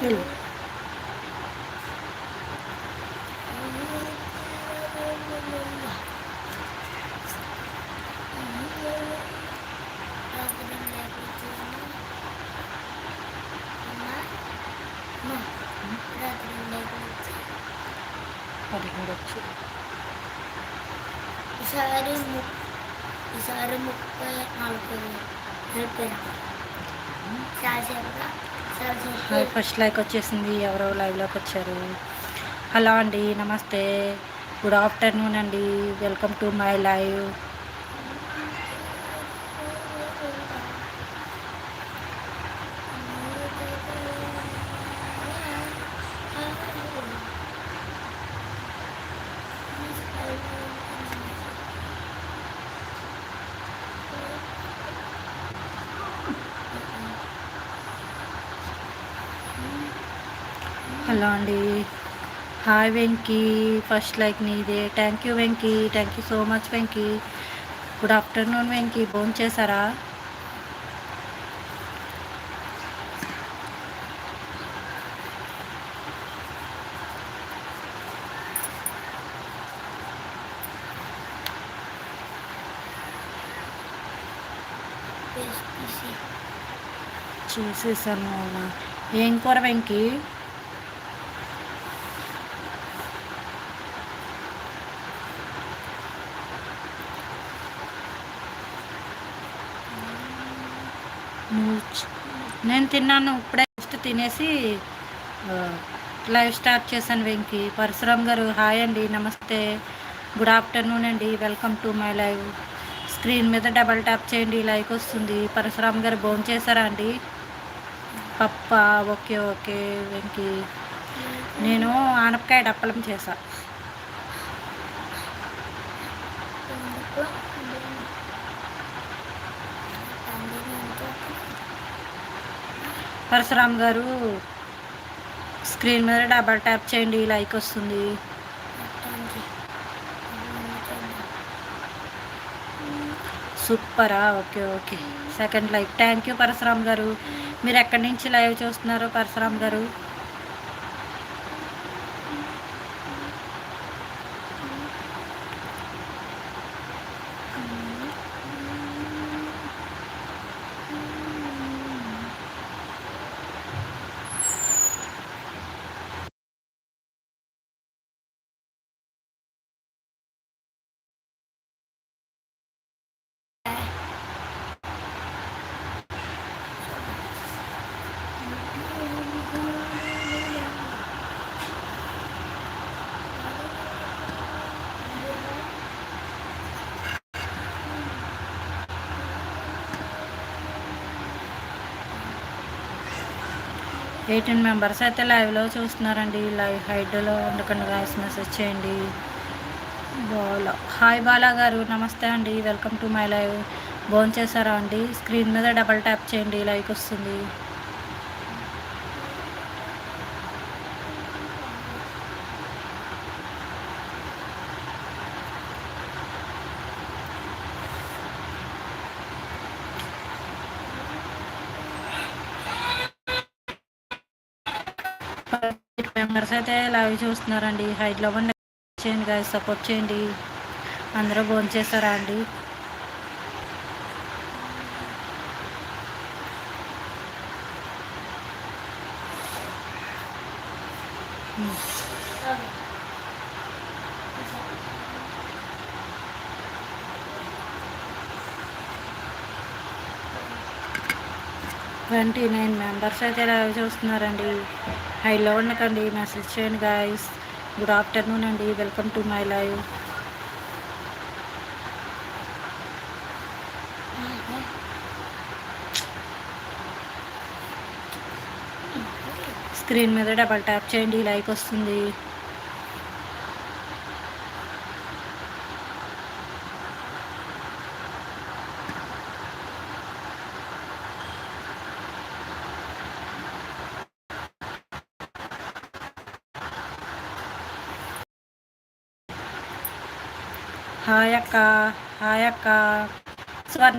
Hello. పదిహేడు ఈసారి ఈసారి ముప్పై నలభై నలభై చాలాసేపుగా ఫస్ట్ లైక్ వచ్చేసింది ఎవరో లైవ్లోకి వచ్చారు. హలో అండి నమస్తే. గుడ్ ఆఫ్టర్నూన్ అండి. Welcome to my live hello అండి. హాయ్ వెంకీ. ఫస్ట్ లైక్ నీదే. Thank you Venky. Thank you so much Venky. Good afternoon Venky. భోజనం చేశారా? చేసేసాను ఏం కూర వెంకీ? నువ్వు నేను తిన్నాను ఇప్పుడే జస్ట్ తినేసి లైవ్ స్టార్ట్ చేశాను వెంకి. పరశురామ్ గారు హాయ్ అండి నమస్తే. గుడ్ ఆఫ్టర్నూన్ అండి welcome to my live. Screen మీద డబల్ ట్యాప్ చేయండి లైక్ వస్తుంది. పరశురామ్ గారు భోజనం చేశారా అండి? పప్ప ఓకే ఓకే వెంకి. నేను ఆనపకాయ డప్పలం చేశాను పరశురామ్ గారు స్క్రీన్ మీద డబల్ ట్యాప్ చేయండి లైక్ వస్తుంది. సూపరా? Okay okay. Second like. Thank you Parashuram గారు. మీరు ఎక్కడి నుంచి లైవ్ చూస్తున్నారు పరశురామ్ గారు? ఎయిటీన్ మెంబర్స్ అయితే లైవ్లో చూస్తున్నారండి. లైవ్ హైడ్లో ఉండకుండా గాయస్ మెసేజ్ చేయండి. బాలా. హాయ్ బాలా గారు నమస్తే అండి. Welcome to my live. భోజనం చేశారా అండి? స్క్రీన్ మీద డబల్ ట్యాప్ చేయండి. లైక్ వస్తుంది. మెంబర్స్ అయితే లైవ్ చూస్తున్నారండి. హైదరాబాద్ చేయండి గాయ సపోర్ట్ చేయండి. అందరూ భోజనం చేశారా అండి? ట్వంటీ నైన్ మెంబర్స్ అయితే లైవ్ చూస్తున్నారండి. హైలో ఉండకండి మెసేజ్ చేయండి గాయస్ గుడ్ ఆఫ్టర్నూన్ అండి. Welcome to my live screen మీద డబల్ ట్యాప్ చేయండి లైక్ వస్తుంది. Ayah, Kak, ayah, Kak, suar.